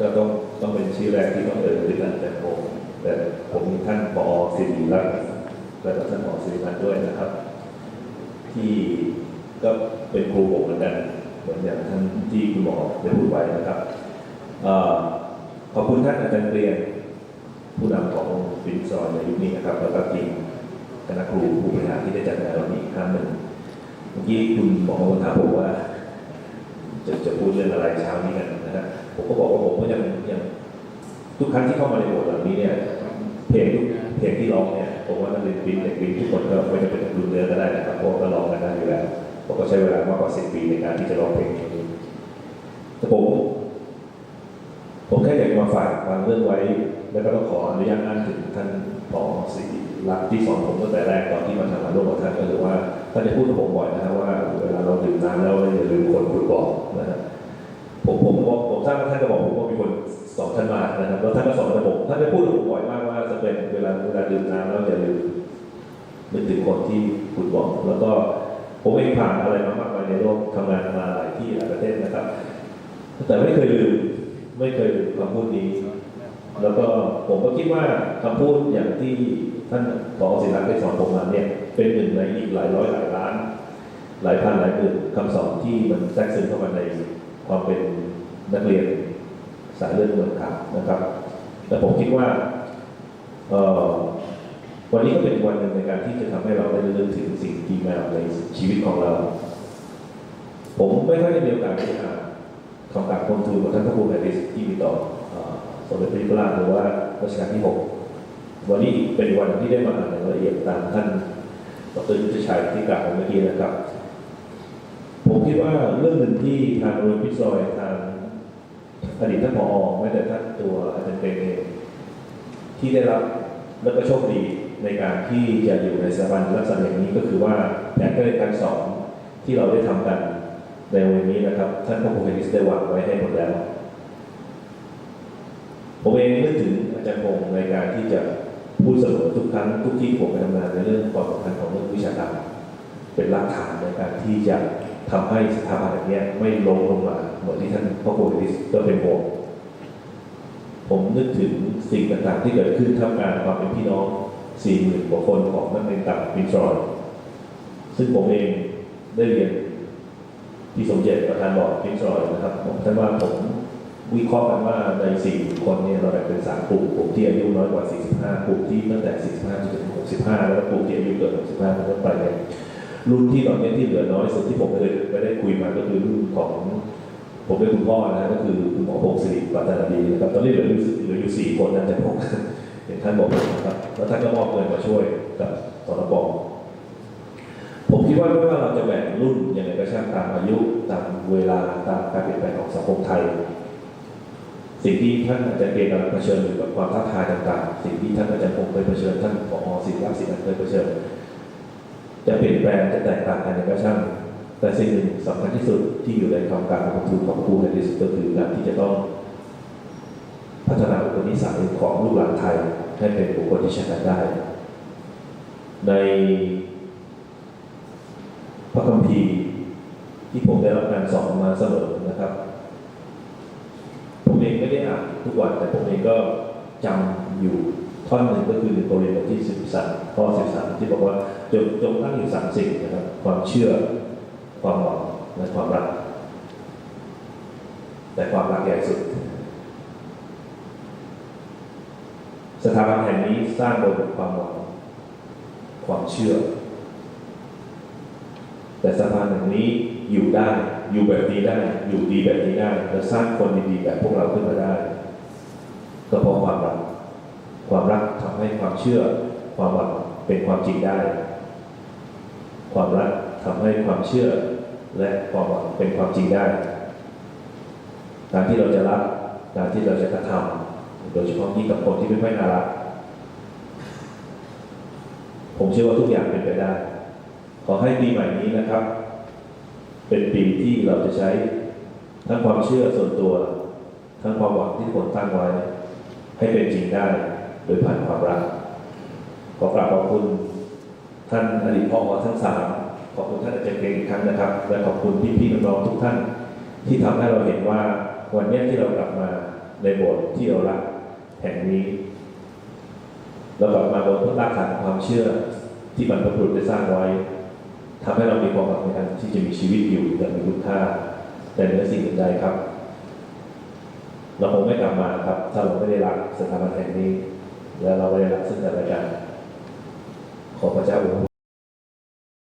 ก็ต้องต้องเป็นชื่อแรกที่ต้องเอ่ยถึงนั่นแต่ผม แต่ผมมีท่านปอสิริรัตน์และท่านปอสิริรัตน์ด้วยนะครับ ที่ก็เป็นครูผมเหมือนกันเหมือนอย่างท่านที่คุณหมอได้พูดไว้นะครับเอ่อขอบคุณท่านอาจารย์เรียน ผู้นำของฟินซอยในยุคนี้นะครับแล้วก็ทีมคณะครูผู้บริหารที่ได้จัดงานวันนี้ครั้งหนึ่งเมื่อกี้คุณหมอมาถามผมว่า จะจะพูดเรื่องอะไรเช้านี้กันนะครับผมก็บอกว่าผมก็ยังยังทุกครั้งที่เข้ามาในโบสถ์หลังนี้เนี่ยเพลงทุกเพลงที่ร้องเนี่ยผมว่านักเรียนวินเด็กวินทุกคนก็ไม่จำเป็นต้องดูเนื้อก็ได้นะครับเพราะว่าก็ร้องกันได้อยู่แล้วผมก็ใช้เวลามากกว่าสิบปีในการที่จะร้องเพลงนี้แต่ผมผมแค่อยากมาฝากบางเรื่องไว้ แล้วก็ต้องขออนุญาตอ้างถึงท่านผอศรีรักที่สอนผมตั้งแต่แรกตอนที่มาทำงานร่วมกับท่านก็คือว่าท่านจะพูดกับผมบ่อยนะครับว่าเวลาเราดื่มน้ำแล้วอย่าลืมคนคุณบอกนะฮะผมผมบอกผมทราบว่าท่านก็บอกผมว่ามีคนสอนท่านมานะครับแล้วท่านก็สอนกับผมท่านจะพูดกับผมบ่อยมากว่าจะเป็นเวลาเวลาดื่มน้ำแล้วอย่าลืมนึกถึงคนที่คุณบอก แล้วก็ผมเองผ่านอะไรมามากมายในโลกทำงานมาหลายที่หลายประเทศนะครับ แต่ไม่เคยลืมไม่เคยลืมคำพูดนี้ แล้วก็ผมก็คิดว่าคำพูดอย่างที่ท่านผอศิลป์ได้สอนผมมาเนี่ยเป็นหนึ่งในอีกหลายร้อยหลายล้าน หลายพันหลายหมื่นคำสอนที่มันแทรกซึมเข้ามาในความเป็นนักเรียนสายเลือดเมืองขาวนะครับแต่ผมคิดว่าวันนี้ก็เป็นวันหนึ่งในการที่จะทำให้เราได้ระลึกถึงสิ่งที่งามในชีวิตของเรา ผมไม่ค่อยได้มีโอกาสได้อ่านคำกราบคนทูลของท่านพระครูแผ่นดินที่มีต่ออ สมเด็จพระยุพราชหรือว่ารัชกาลที่หกวันนี้เป็นวันที่ได้มาอ่านในรายละเอียดตามท่านดรยุทธชัยที่กล่าวเมื่อกี้นะครับ ผมคิดว่าเรื่องหนึ่งที่ทางโรงเรียพิซอยทางอดีตท่านผอแม้แต่ท่านตัวอาจารย์เป็นเองที่ได้รับและก็โชคดีในการที่จะอยู่ในสถาบันลักษณะอย่างนี้ก็คือว่าแผนการเรียนการสอนที่เราได้ทำกันในวันนี้นะครับ ท่านพระครูเฮนิสได้วางไว้ให้หมดแล้ว ผมเองนึกถึงอาจารย์พงในการที่จะพูดเสมอทุกครั้งทุกที่ผมไปทำงานในเรื่องความสำคัญของเรื่องวิชาการเป็นหลักฐานในการที่จะทำให้สถาบันอย่างนี้ไม่ลงลงมาเหมือนที่ท่านพ่อครูเฮนิสก็เป็นห่วงผมนึกถึงสิ่งต่างๆที่เกิดขึ้นท่ามกลางความเป็นพี่น้องสี่หมื่นกว่าคนของนักเรียนต่างวินทรอยซึ่งผมเองได้เรียนที่สมเด็จประธานบอกพิมพ์สอยนะครับผมท่านว่าผม วิเคราะห์กันว่าในสี่คนเนี่ยเราแบ่งเป็นสามกลุ่มกลุ่มที่อายุน้อยกว่า 45กลุ่มที่ตั้งแต่ 45จนถึง65 แล้วก็กลุ่มที่อายุเกิน 65เป็นต้นไปเนี่ยรุ่นที่ตอนนี้ที่เหลือน้อยสุดที่ผมไม่ได้ได้คุยมาก็คือรุ่นของผมเป็นคุณพ่อนะก็คือคุณหมอพงศิริปัตตานีนะครับตอนนี้เหลืออยู่เหลืออยู่สี่คนนะแต่ผมเห็นท่านบอกนะครับแล้วท่านก็มอบเงินมาช่วยกับสนบผมคิดว่าไม่ว่าเราจะแบ่งรุ่นยังไงก็ช่างตามอายุตามเวลาตามการเปลี่ยนแปลงของสังคมไทย สิ่งที่ท่านอาจารย์เกณฑ์กำลังเผชิญอยู่กับความท้าทายต่างๆ สิ่งที่ท่านอาจารย์พงศ์เคยเผชิญท่านผอศิริรักษ์ศิลป์เคยเผชิญ จะเปลี่ยนแปลงจะแตกต่างกันยังไงก็ช่างแต่สิ่งหนึ่งสำคัญที่สุดที่อยู่ในความการของทูลของครูในที่สุดก็คือการที่จะต้องพัฒนาอุปนิสัยของลูกหลานไทยให้เป็นบุคคลที่ชนะได้ ในพระคัมภีร์ที่ผมได้รับการสอนมาเสมอนะครับ ผมเองไม่ได้อ่าน ทุกวัน แต่ผมเองก็จำอยู่ท่อนหนึ่งก็คือในโครินธ์บทที่13ข้อ13 ที่บอกว่าจงจงตั้งอยู่สามสิ่งนะครับ ความเชื่อ ความหวังและความรัก แต่ความรักใหญ่สุด สถาบันแห่งนี้สร้างบนความหวัง ความเชื่อ แต่สะพานแห่งนี้อยู่ได้ อยู่แบบนี้ได้ อยู่ดีแบบนี้ได้ และสร้างคนดีๆแบบพวกเราขึ้นมาได้ ก็เพราะความรัก ความรักทำให้ความเชื่อ ความหวังเป็นความจริงได้ ความรักทำให้ความเชื่อ และความหวังเป็นความจริงได้ การที่เราจะรัก การที่เราจะกระทำโดยเฉพาะยิ่งกับคนที่ไม่ค่อยน่ารัก ผมเชื่อว่าทุกอย่างเป็นไปได้ ขอให้ปีใหม่นี้นะครับ เป็นปีที่เราจะใช้ทั้งความเชื่อส่วนตัว ทั้งความหวังที่คนตั้งไว้ ให้เป็นจริงได้โดยผ่านความรักขอกราบขอบคุณท่านอดีตพ่อทั้งสามขอบคุณท่านอาจารย์เก่งอีกครั้งนะครับ และขอบคุณพี่ๆน้องๆทุกท่าน ที่ทำให้เราเห็นว่าวันนี้ที่เรากลับมาในโบสถ์ที่เรารักแห่งนี้ เรากลับมาบนพื้นรากฐานของความเชื่อที่บรรพบุรุษได้สร้างไว้ทำให้เรามีความหวังในการที่จะมีชีวิตอยู่อย่างมีคุณค่าแต่เหนือสิ่งอื่นใดครับ เราคงไม่กลับมาครับ ถ้าเราไม่ได้รักสถาบันแห่งนี้ และเราไม่ได้รักซึ่งกันและกันขอพระเจ้าอวยพร